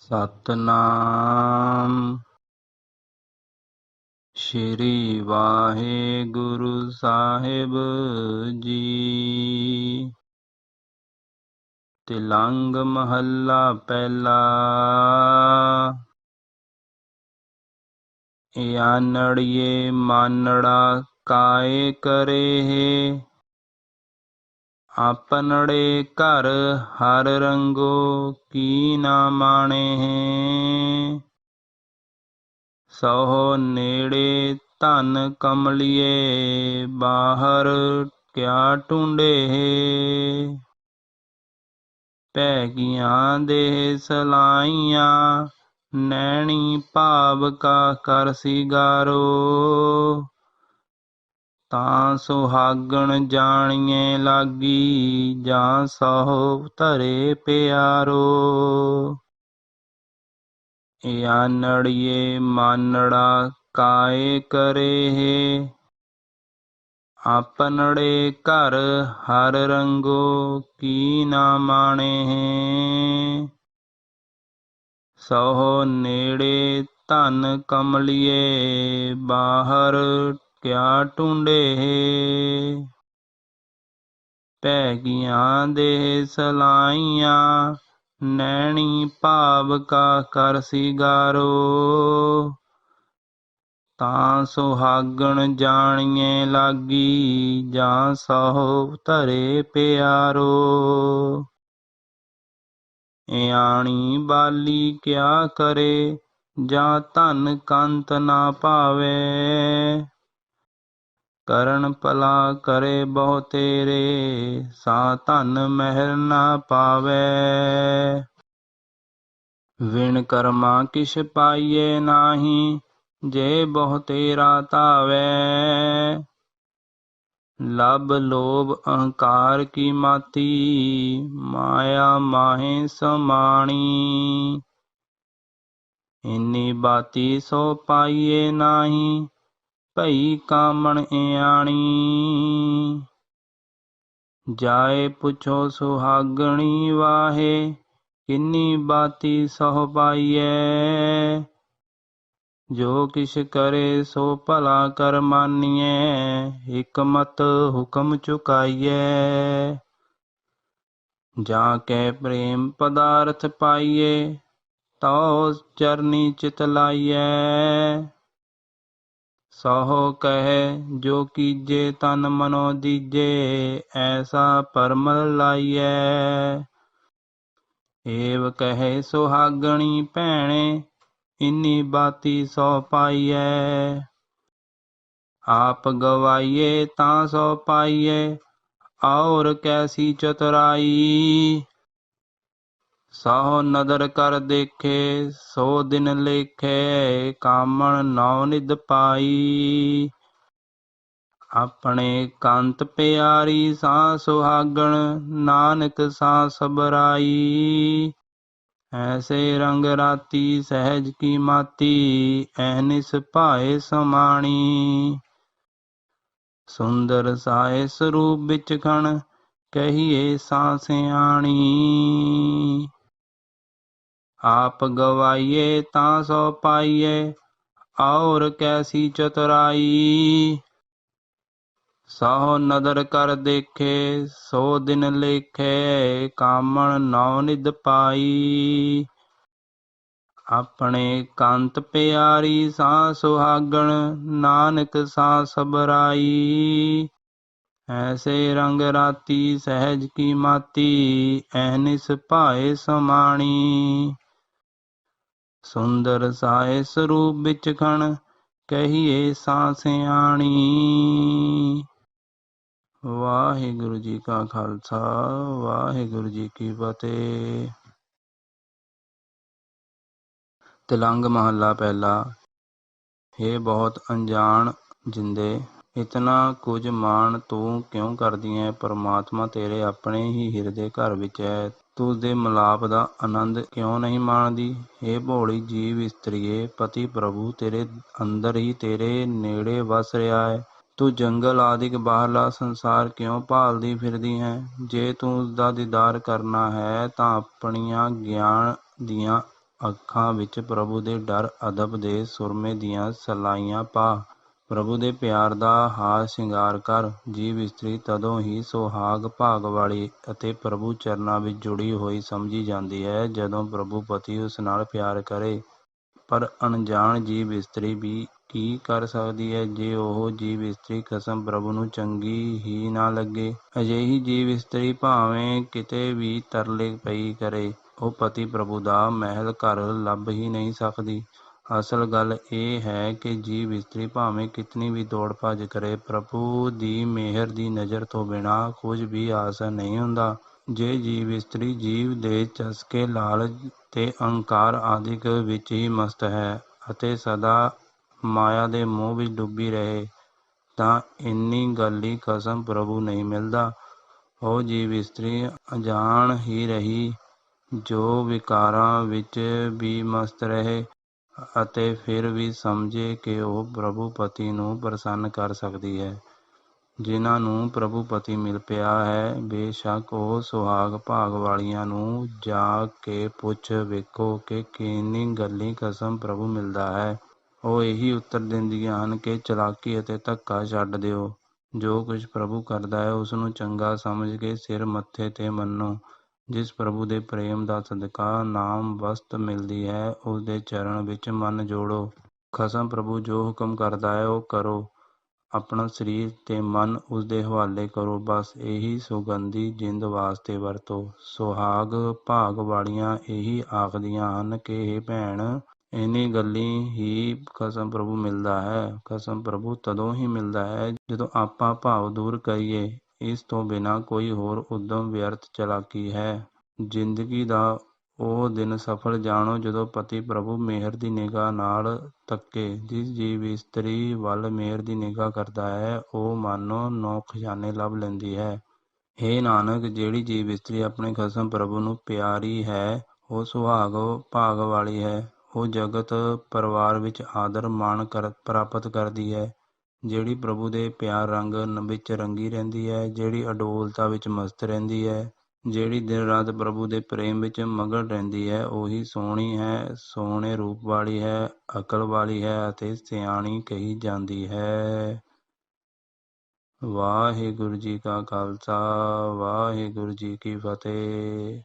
ਸਤਨਾਮ। ਸ਼੍ਰੀ ਵਾਹਿਗੁਰੂ ਸਾਹਿਬ ਜੀ। ਤਿਲੰਗ ਮਹੱਲਾ ਪਹਿਲਾ। ਯਾਨੜੀਏ ਮਾਨੜਾ ਕਾਏ ਕਰੇ ਆਪਨੜੇ ਘਰ ਹਰ ਰੰਗੋ ਕੀ ਨਾ ਮਾਣੇ? ਹੈ ਸੋ ਨੇੜੇ ਧਨ ਕਮਲੀਏ, ਬਾਹਰ ਕਿਆ ਟੁੰਡੇ ਪੈ ਗੀਆਂ ਦੇ ਸਲਾਈਆਂ, ਨੈਣੀ ਭਾਵ ਕਾ ਕਰ ਸਿਗਾਰੋ। ਤਾਂ ਸੁਹਾਗਣ ਜਾਣੀਏ ਲਾਗੀ, ਜਾਂ ਸਹੁ ਧਰੇ ਪਿਆਰੋ। ਆਨੜੀਏ ਮਾਨੜਾ ਕਾਏ ਕਰੇ ਆਪਨੜੇ ਘਰ ਹਰ ਰੰਗੋ ਕੀ ਨਾ ਮਾਣੇ ਹੈ। ਸੋ ਨੇੜੇ ਧਨ ਕਮਲੀਏ, ਬਾਹਰ ਕਿਆ ਟੁੰਡੇ ਪੈ ਗੀਆਂ ਦੇ ਸਲਾਈਆਂ, ਨੈਣੀ ਭਾਵ ਕਾ ਕਰ ਸਿਗਾਰੋ। ਤਾਂ ਸੁਹਾਗਣ ਜਾਣੀਏ ਲਾਗੀ ਜਾਂ ਸਹੁ ਧਰੇ ਪਿਆਰੋ। ਇਆਣੀ ਬਾਲੀ ਕਿਆ ਕਰੇ ਜਾਂ ਧਨ ਕੰਤ ਨਾ ਭਾਵੇ। ਕਰਨ ਭਲਾ ਕਰੇ ਬਹੁ ਤੇਰੇ ਸਾ ਧਨ ਮਹਿਰ ਨਾ ਪਾਵੇ। ਵਿਣ ਕਰਮਾ ਕਿਛ ਪਾਈਏ ਨਾਹੀ, ਜੇ ਬਹੁ ਤੇਰਾ ਧਾਵੇ। ਲਬ ਲੋਭ ਅਹੰਕਾਰ ਕੀ ਮਾਤੀ, ਮਾਇਆ ਮਾਹੇ ਸਮਾਣੀ। ਇੰਨੀ ਬਾਤੀ ਸੋ ਪਾਈਏ ਨਾਹੀ ਭਈ ਕਾਮਣ ਇਆਣੀ। ਜਾਏ ਪੁੱਛੋ ਸੁਹਾਗਣੀ ਵਾਹੇ, ਕਿੰਨੀ ਬਾਤੀ ਸੋ ਪਾਈਐ। ਜੋ ਕਿਛ ਕਰੇ ਸੋ ਭਲਾ ਕਰ ਮਾਨੀਐ, ਹਕਮਤ ਹੁਕਮ ਚੁਕਾਈਐ। ਜਾਂ ਕੈ ਪ੍ਰੇਮ ਪਦਾਰਥ ਪਾਈਏ, ਤਉ ਚਰਨੀ ਚਿਤ ਲਾਈਐ। ਸਹੁ ਕਹੈ, ਜੋ ਕੀਜੇ ਤਨ ਮਨੋ ਦੀਜੇ, ਐਸਾ ਪਰਮਲ ਲਾਈਐ। ਏਵ ਕਹੈ, ਸੁਹਾਗਣੀ ਭੈਣੇ, ਇੰਨੀ ਬਾਤੀ ਸੋ ਪਾਈਐ। ਆਪ ਗਵਾਈਏ, ਤਾਂ ਸੋ ਪਾਈਐ, ਔਰ ਕੈਸੀ ਚਤੁਰਾਈ। ਸਹੁ ਨਦਰ ਕਰ ਦੇਖੇ, ਸੋ ਦਿਨ ਲੇਖੇ, ਕਾਮਣ ਨੌ ਨਿਦ ਪਾਈ। ਆਪਣੇ ਕੰਤ ਪਿਆਰੀ ਸਾ ਸੁਹਾਗਣ, ਨਾਨਕ ਸਾ ਸਬਰਾਈ। ਐਸੇ ਰੰਗ ਰਾਤੀ ਸਹਿਜ ਕੀ ਮਾਤੀ ਐਨਿਸ ਭਾਏ ਸਮਾਣੀ। ਸੁੰਦਰ ਸਾਏ ਸਰੂਪ ਵਿੱਚ ਖਣ, ਕਹੀਏ ਸਾਂ ਸਿਆਣੀ। ਆਪ ਗਵਾਈਏ ਤਾਂ ਸੋ ਪਾਈਏ, ਔਰ ਕੈਸੀ ਚਤੁਰਾਈ। ਸਹੁ ਨਦਰ ਕਰ ਦੇਖੇ, ਸੋ ਦਿਨ ਲੇਖੇ, ਕਾਮਣ ਨੌ ਨਿਦ ਪਾਈ। ਆਪਣੇ ਕੰਤ ਪਿਆਰੀ ਸਾ ਸੁਹਾਗਣ, ਨਾਨਕ ਸਾ ਸਬਰਾਈ। ਐਸੇ ਰੰਗ ਰਾਤੀ ਸਹਿਜ ਕੀ ਮਾਤੀ ਐਨਿਸ ਭਾਏ ਸਮਾਣੀ। ਸੁੰਦਰ ਸਾਏ ਸਰੂਪ ਵਿੱਚ ਖਣ ਕਹੀਏ ਸਾ ਸਿਆਣੀ ਵਾਹਿਗੁਰੂ ਜੀ ਕਾ ਖਾਲਸਾ, ਵਾਹਿਗੁਰੂ ਜੀ ਕੀ ਫਤਿਹ। ਤਿਲੰਗ ਮਹੱਲਾ ਪਹਿਲਾ। हे ਬਹੁਤ ਅਣਜਾਣ ਜਿੰਦੇ, ਇਤਨਾ ਕੁਝ ਮਾਣ ਤੂੰ ਕਿਉਂ ਕਰਦੀ ਹੈ ਪਰਮਾਤਮਾ ਤੇਰੇ ਆਪਣੇ ਹੀ ਹਿਰਦੇ ਘਰ ਵਿੱਚ ਹੈ ਤੂੰ ਦੇ ਮਲਾਪ ਦਾ ਆਨੰਦ ਕਿਉਂ ਨਹੀਂ ਮਾਣਦੀ? हे ਭੋਲੀ ਜੀਵ ਇਸਤਰੀਏ, ਪਤੀ ਪ੍ਰਭੂ, ਤੇਰੇ ਅੰਦਰ ਹੀ ਤੇਰੇ ਨੇੜੇ ਵਸ ਰਿਹਾ ਹੈ। ਤੂੰ ਜੰਗਲ ਆਦਿਕ ਬਾਹਰਲਾ ਸੰਸਾਰ ਕਿਉਂ ਭਾਲਦੀ ਫਿਰਦੀ ਹੈ? ਜੇ ਤੂੰ ਉਸਦਾ ਦੀਦਾਰ ਕਰਨਾ ਹੈ, ਤਾਂ ਆਪਣੀਆਂ ਗਿਆਨ ਦੀਆਂ ਅੱਖਾਂ ਵਿੱਚ ਪ੍ਰਭੂ ਦੇ ਡਰ, ਅਦਬ ਦੇ ਸੁਰਮੇ ਦੀਆਂ ਸਲਾਈਆਂ ਪਾ। ਪ੍ਰਭੂ ਦੇ ਪਿਆਰ ਦਾ ਹਾਰ ਸ਼ਿੰਗਾਰ ਕਰ, ਜੀਵ ਇਸਤਰੀ ਤਦੋਂ ਹੀ ਸੁਹਾਗ ਭਾਗ ਵਾਲੀ ਅਤੇ ਪ੍ਰਭੂ ਚਰਨਾਂ ਵਿੱਚ ਜੁੜੀ ਹੋਈ ਸਮਝੀ ਜਾਂਦੀ ਹੈ, ਜਦੋਂ ਪ੍ਰਭੂ ਪਤੀ ਉਸ ਨਾਲ ਪਿਆਰ ਕਰੇ। ਪਰ ਅਣਜਾਣ ਜੀਵ ਇਸਤਰੀ ਵੀ ਕੀ ਕਰ ਸਕਦੀ ਹੈ? ਜੇ ਉਹ ਜੀਵ ਇਸਤਰੀ ਕਸਮ ਪ੍ਰਭੂ ਨੂੰ ਚੰਗੀ ਹੀ ਨਾ ਲੱਗੇ, ਅਜਿਹੀ ਜੀਵ ਇਸਤਰੀ ਭਾਵੇਂ ਕਿਤੇ ਵੀ ਤਰਲੇ ਪਈ ਕਰੇ, ਉਹ ਪਤੀ ਪ੍ਰਭੂ ਦਾ ਮਹਿਲ ਘਰ ਲੱਭ ਹੀ ਨਹੀਂ ਸਕਦੀ। ਅਸਲ ਗੱਲ ਇਹ ਹੈ ਕਿ ਜੀਵ ਇਸਤਰੀ ਭਾਵੇਂ ਕਿਤਨੀ ਵੀ ਦੌੜ ਭੱਜ ਕਰੇ, ਪ੍ਰਭੂ ਦੀ ਮਿਹਰ ਦੀ ਨਜ਼ਰ ਤੋਂ ਬਿਨਾਂ ਕੁਝ ਵੀ ਆਸ ਨਹੀਂ ਹੁੰਦਾ। ਜੇ ਜੀਵ ਇਸਤਰੀ ਜੀਵ ਦੇ ਚਸਕੇ, ਲਾਲਚ ਤੇ ਅਹੰਕਾਰ ਆਦਿਕ ਵਿੱਚ ਹੀ ਮਸਤ ਹੈ ਅਤੇ ਸਦਾ ਮਾਇਆ ਦੇ ਮੋਹ ਵਿੱਚ ਡੁੱਬੀ ਰਹੇ, ਤਾਂ ਇੰਨੀ ਗੱਲੀ ਕਸਮ ਪ੍ਰਭੂ ਨਹੀਂ ਮਿਲਦਾ। ਉਹ ਜੀਵ ਇਸਤਰੀ ਅਜਾਣ ਹੀ ਰਹੀ, ਜੋ ਵਿਕਾਰਾਂ ਵਿੱਚ ਵੀ ਮਸਤ ਰਹੇ। ਅਤੇ ਫਿਰ ਵੀ ਸਮਝੇ ਕਿ ਉਹ ਪ੍ਰਭੂਪਤੀ ਨੂੰ ਪ੍ਰਸੰਨ ਕਰ ਸਕਦੀ ਹੈ। ਜਿਨ੍ਹਾਂ ਨੂੰ ਪ੍ਰਭੂਪਤੀ ਮਿਲ ਪਿਆ ਹੈ, ਬੇਸ਼ੱਕ ਉਹ ਸੁਹਾਗ ਭਾਗ ਵਾਲੀਆਂ ਨੂੰ ਜਾ ਕੇ ਪੁੱਛ ਵੇਖੋ ਕਿ ਕਿੰਨੀ ਗੱਲੀ ਕਸਮ ਪ੍ਰਭੂ ਮਿਲਦਾ ਹੈ। ਉਹ ਇਹੀ ਉੱਤਰ ਦਿੰਦੀਆਂ ਹਨ ਕਿ ਚਲਾਕੀ ਅਤੇ ਧੱਕਾ ਛੱਡ ਦਿਓ। ਜੋ ਕੁਝ ਪ੍ਰਭੂ ਕਰਦਾ ਹੈ ਉਸ ਨੂੰ ਚੰਗਾ ਸਮਝ ਕੇ ਸਿਰ ਮੱਥੇ ਤੇ ਮੰਨੋ। ਜਿਸ ਪ੍ਰਭੂ ਦੇ ਪ੍ਰੇਮ ਦਾ ਸਦਕਾ ਨਾਮ ਵਸਤ ਮਿਲਦੀ ਹੈ ਉਸ ਦੇ ਚਰਨ ਵਿੱਚ ਮਨ ਜੋੜੋ। ਖਸਮ ਪ੍ਰਭੂ, ਜੋ ਹੁਕਮ ਕਰਦਾ ਹੈ, ਉਹ ਕਰੋ। ਆਪਣਾ ਸਰੀਰ ਤੇ ਮਨ ਉਸ ਦੇ ਹਵਾਲੇ ਕਰੋ। ਬਸ ਇਹੀ ਸੁਗੰਧੀ ਜਿੰਦ ਵਾਸਤੇ ਵਰਤੋ। ਸੁਹਾਗ ਭਾਗ ਵਾਲੀਆਂ ਇਹੀ ਆਖਦੀਆਂ ਹਨ ਕਿ ਇਹ ਭੈਣ ਇੰਨੀ ਗੱਲੀ ਹੀ ਖਸਮ ਪ੍ਰਭੂ ਮਿਲਦਾ ਹੈ। ਖਸਮ ਪ੍ਰਭੂ ਤਦੋਂ ਹੀ ਮਿਲਦਾ ਹੈ ਜਦੋਂ ਆਪਾਂ ਭਾਵ ਦੂਰ ਕਰੀਏ। ਇਸ ਤੋਂ ਬਿਨਾਂ ਕੋਈ ਹੋਰ ਉਦਮ ਵਿਅਰਥ ਚਲਾਕੀ ਹੈ। ਜ਼ਿੰਦਗੀ ਦਾ ਉਹ ਦਿਨ ਸਫਲ ਜਾਣੋ ਜਦੋਂ ਪਤੀ ਪ੍ਰਭੂ ਮਿਹਰ ਦੀ ਨਿਗਾਹ ਨਾਲ ਤੱਕੇ। ਜਿਸ ਜੀਵ ਇਸਤਰੀ ਵੱਲ ਮਿਹਰ ਦੀ ਨਿਗਾਹ ਕਰਦਾ ਹੈ, ਉਹ ਮਾਨੋ ਨੌ ਖਜ਼ਾਨੇ ਲੱਭ ਲੈਂਦੀ ਹੈ। ਹੇ ਨਾਨਕ, ਜਿਹੜੀ ਜੀਵ ਇਸਤਰੀ ਆਪਣੇ ਖਸਮ ਪ੍ਰਭੂ ਨੂੰ ਪਿਆਰੀ ਹੈ, ਉਹ ਸੁਹਾਗ ਭਾਗ ਵਾਲੀ ਹੈ। ਉਹ ਜਗਤ ਪਰਿਵਾਰ ਵਿੱਚ ਆਦਰ ਮਾਣ ਕਰ ਪ੍ਰਾਪਤ ਕਰਦੀ ਹੈ। ਜਿਹੜੀ ਪ੍ਰਭੂ ਦੇ ਪਿਆਰ ਰੰਗ ਵਿੱਚ ਰੰਗੀ ਰਹਿੰਦੀ ਹੈ, ਜਿਹੜੀ ਅਡੋਲਤਾ ਵਿੱਚ ਮਸਤ ਰਹਿੰਦੀ ਹੈ, ਜਿਹੜੀ ਦਿਨ ਰਾਤ ਪ੍ਰਭੂ ਦੇ ਪ੍ਰੇਮ ਵਿੱਚ ਮਗਨ ਰਹਿੰਦੀ ਹੈ, ਉਹੀ ਸੋਹਣੀ ਹੈ, ਸੋਹਣੇ ਰੂਪ ਵਾਲੀ ਹੈ, ਅਕਲ ਵਾਲੀ ਹੈ ਅਤੇ ਸਿਆਣੀ ਕਹੀ ਜਾਂਦੀ ਹੈ। ਵਾਹਿਗੁਰੂ ਜੀ ਕਾ ਖਾਲਸਾ, ਵਾਹਿਗੁਰੂ ਜੀ ਕੀ ਫਤਿਹ।